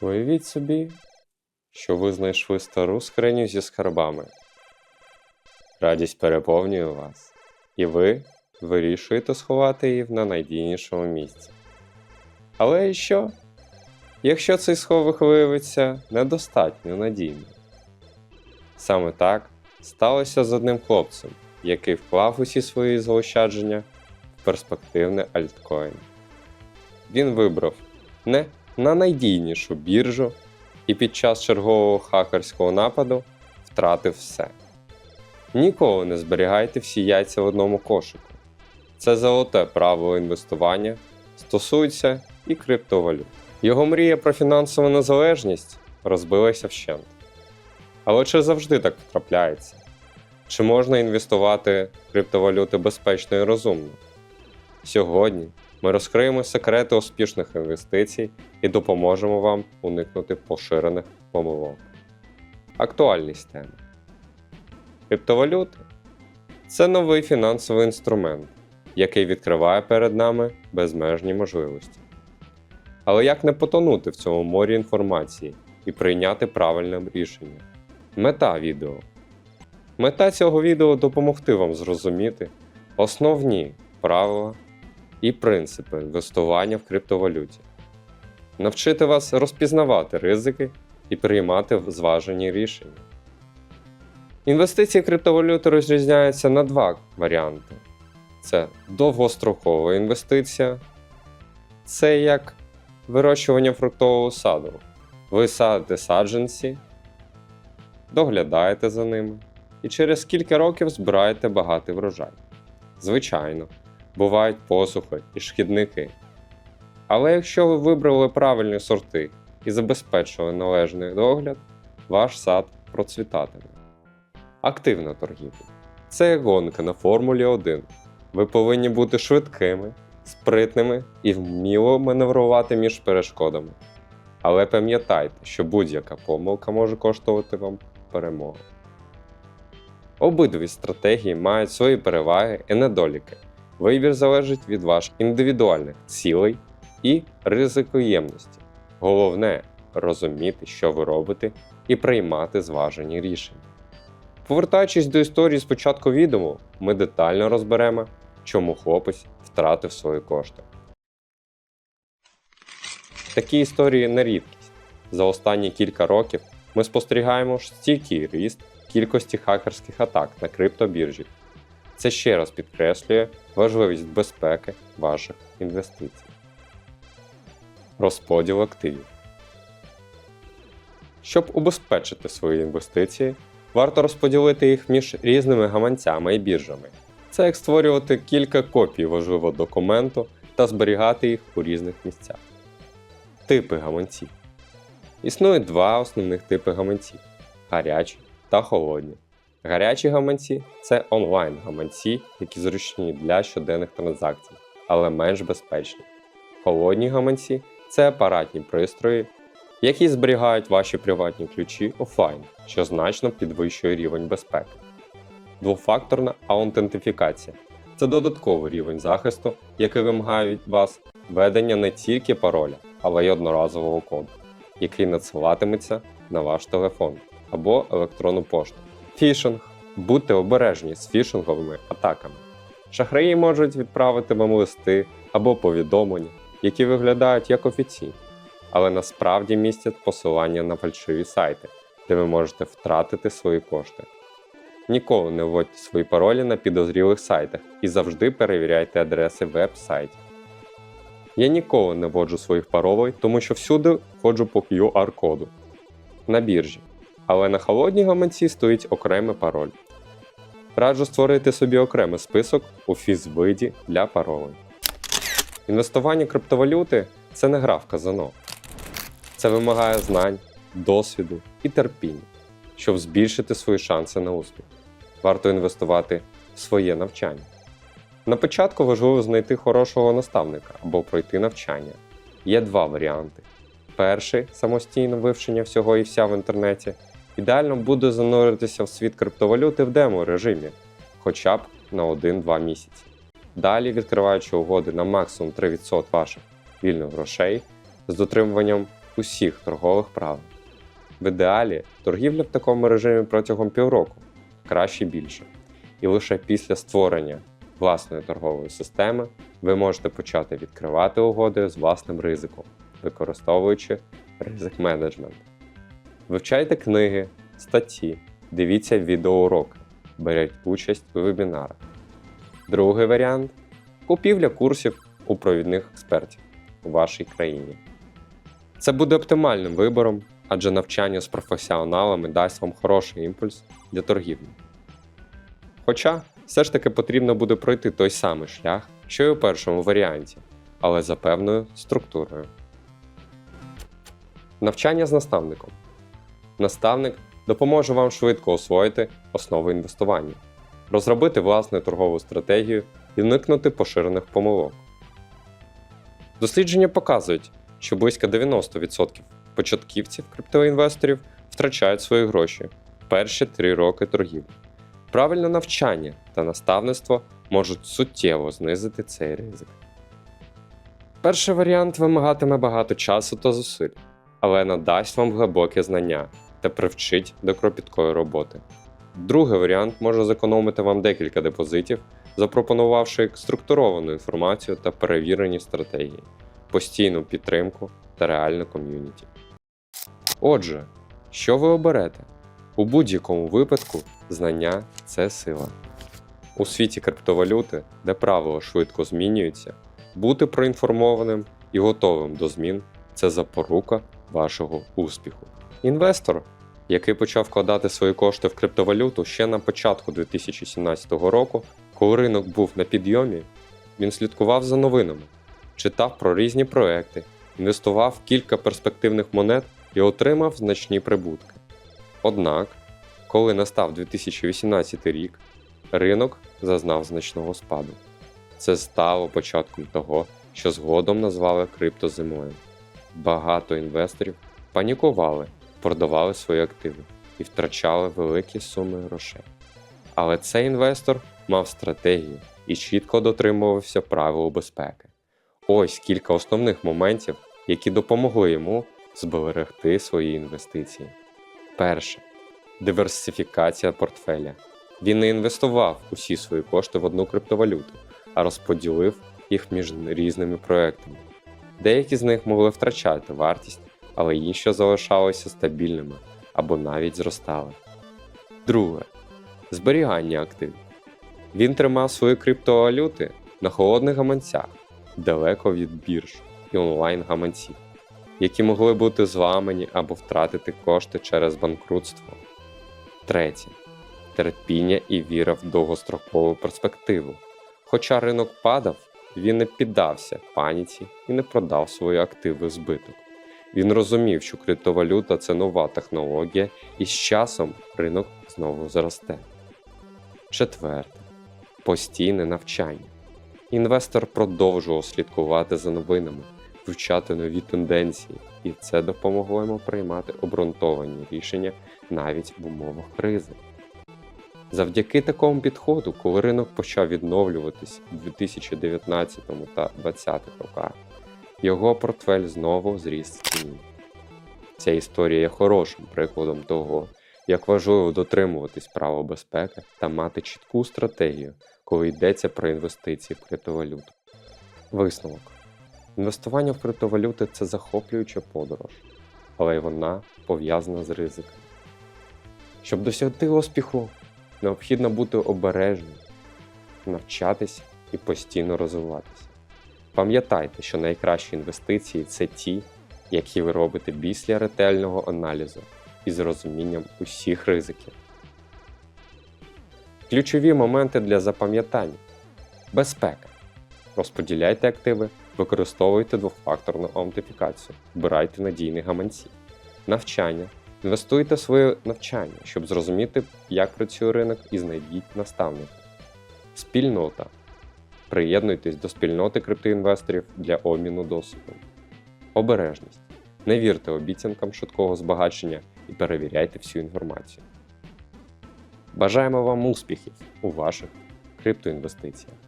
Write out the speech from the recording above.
Уявіть собі, що ви знайшли стару скриню зі скарбами. Радість переповнює вас, і ви вирішуєте сховати її на найдійнішому місці. Але і що? Якщо цей сховок виявиться недостатньо надійним? Саме так сталося з одним хлопцем, який вклав усі свої заощадження в перспективний альткоін. Він вибрав не на найдійнішу біржу і під час чергового хакерського нападу втратив все. Ніколи не зберігайте всі яйця в одному кошику. Це золоте правило інвестування стосується і криптовалют. Його мрія про фінансову незалежність розбилася вщент. Але чи завжди так трапляється? Чи можна інвестувати в криптовалюти безпечно і розумно? Сьогодні ми розкриємо секрети успішних інвестицій і допоможемо вам уникнути поширених помилок. Актуальність теми. Криптовалюти це новий фінансовий інструмент, який відкриває перед нами безмежні можливості. Але як не потонути в цьому морі інформації і прийняти правильне рішення? Мета відео. Мета цього відео допомогти вам зрозуміти основні правила і принципи інвестування в криптовалюті, навчити вас розпізнавати ризики і приймати зважені рішення. Інвестиції в криптовалюти розрізняються на два варіанти: це довгострокова інвестиція, це як вирощування фруктового саду. Ви садите саджанці, доглядаєте за ними і через кілька років збираєте багатий врожай. Звичайно, бувають посухи і шкідники. Але якщо ви вибрали правильні сорти і забезпечили належний догляд, ваш сад процвітатиме. Активна торгівля. Це гонка на Формулі 1. Ви повинні бути швидкими, спритними і вміло маневрувати між перешкодами. Але пам'ятайте, що будь-яка помилка може коштувати вам перемоги. Обидві стратегії мають свої переваги і недоліки. Вибір залежить від ваших індивідуальних цілей і ризикоємності. Головне розуміти, що ви робите, і приймати зважені рішення. Повертаючись до історії з початку відео, ми детально розберемо, чому хлопець втратив свої кошти. Такі історії не рідкість. За останні кілька років ми спостерігаємо стійкий ріст кількості хакерських атак на криптобіржі. Це ще раз підкреслює важливість безпеки ваших інвестицій. Розподіл активів. Щоб убезпечити свої інвестиції, варто розподілити їх між різними гаманцями і біржами. Це як створювати кілька копій важливого документу та зберігати їх у різних місцях. Типи гаманців. Існує два основних типи гаманців гарячі та холодні. Гарячі гаманці це онлайн-гаманці, які зручні для щоденних транзакцій, але менш безпечні. Холодні гаманці це апаратні пристрої, які зберігають ваші приватні ключі офлайн, що значно підвищує рівень безпеки. Двофакторна аутентифікація це додатковий рівень захисту, який вимагає від вас введення не тільки пароля, але й одноразового коду, який надсилатиметься на ваш телефон або електронну пошту. Фішинг. Будьте обережні з фішинговими атаками. Шахраї можуть відправити вам листи або повідомлення, які виглядають як офіційні, але насправді містять посилання на фальшиві сайти, де ви можете втратити свої кошти. Ніколи не вводьте свої паролі на підозрілих сайтах і завжди перевіряйте адреси веб-сайтів. Я ніколи не вводжу своїх паролей, тому що всюди входжу по QR-коду на біржі, але на холодній гаманці стоїть окремий пароль. Раджу створити собі окремий список у фізвиді для паролей. Інвестування криптовалюти це не гра в казано. Це вимагає знань, досвіду і терпіння, щоб збільшити свої шанси на успіх. Варто інвестувати в своє навчання. На початку важливо знайти хорошого наставника або пройти навчання. Є два варіанти. Перший самостійне вивчення всього і вся в інтернеті. Ідеально буде зануритися в світ криптовалюти в демо режимі, хоча б на 1-2 місяці. Далі, відкриваючи угоди на максимум 3% ваших вільних грошей з дотримуванням усіх торгових правил. В ідеалі торгівля в такому режимі протягом півроку, краще більше. І лише після створення власної торгової системи ви можете почати відкривати угоди з власним ризиком, використовуючи ризик менеджмент. Вивчайте книги, статті, дивіться відеоуроки, беріть участь у вебінарах. Другий варіант купівля курсів у провідних експертів у вашій країні. Це буде оптимальним вибором, адже навчання з професіоналами дасть вам хороший імпульс для торгівлі. Хоча все ж таки потрібно буде пройти той самий шлях, що й у першому варіанті, але за певною структурою. Навчання з наставником. Наставник допоможе вам швидко освоїти основи інвестування, розробити власну торгову стратегію і уникнути поширених помилок. Дослідження показують, що близько 90% початківців криптоінвесторів втрачають свої гроші в перші 3 роки торгівлі. Правильне навчання та наставництво можуть суттєво знизити цей ризик. Перший варіант вимагатиме багато часу та зусиль, але надасть вам глибоке знання та привчить до кропіткої роботи. Другий варіант може зекономити вам декілька депозитів, запропонувавши структуровану інформацію та перевірені стратегії, постійну підтримку та реальну ком'юніті. Отже, що ви оберете? У будь-якому випадку знання це сила. У світі криптовалюти, де правила швидко змінюються, бути проінформованим і готовим до змін це запорука вашого успіху. Інвестор, який почав вкладати свої кошти в криптовалюту ще на початку 2017 року, коли ринок був на підйомі, він слідкував за новинами, читав про різні проекти, інвестував в кілька перспективних монет і отримав значні прибутки. Однак, коли настав 2018 рік, ринок зазнав значного спаду. Це стало початком того, що згодом назвали криптозимою. Багато інвесторів панікували, продавали свої активи і втрачали великі суми грошей. Але цей інвестор мав стратегію і чітко дотримувався правил безпеки. Ось кілька основних моментів, які допомогли йому зберегти свої інвестиції. Перше диверсифікація портфеля. Він не інвестував усі свої кошти в одну криптовалюту, а розподілив їх між різними проектами. Деякі з них могли втрачати вартість, але інші залишалися стабільними або навіть зростали. Друге зберігання активів. Він тримав свої криптовалюти на холодних гаманцях, далеко від бірж і онлайн-гаманців, які могли бути зламані або втратити кошти через банкрутство. Третє терпіння і віра в довгострокову перспективу. Хоча ринок падав, він не піддався паніці і не продав свої активи збиток. Він розумів, що криптовалюта це нова технологія, і з часом ринок знову зросте. Четверте постійне навчання. Інвестор продовжував слідкувати за новинами, вивчати нові тенденції, і це допомогло йому приймати обґрунтовані рішення навіть в умовах кризи. Завдяки такому підходу, коли ринок почав відновлюватись у 2019 та 2020 роках, його портфель знову зріс в ціні. Ця історія є хорошим прикладом того, як важливо дотримуватись правил безпеки та мати чітку стратегію, коли йдеться про інвестиції в криптовалюту. Висновок. Інвестування в криптовалюти це захоплююча подорож, але й вона пов'язана з ризиком. Щоб досягти успіху, необхідно бути обережним, навчатись і постійно розвиватися. Пам'ятайте, що найкращі інвестиції це ті, які ви робите після ретельного аналізу і з розумінням усіх ризиків. Ключові моменти для запам'ятання. Безпека. Розподіляйте активи, використовуйте двофакторну аутентифікацію, вбирайте надійні гаманці. Навчання. Інвестуйте в своє навчання, щоб зрозуміти, як працює ринок, і знайдіть наставника. Спільнота. Приєднуйтесь до спільноти криптоінвесторів для обміну досвідом. Обережність. Не вірте обіцянкам швидкого збагачення і перевіряйте всю інформацію. Бажаємо вам успіхів у ваших криптоінвестиціях.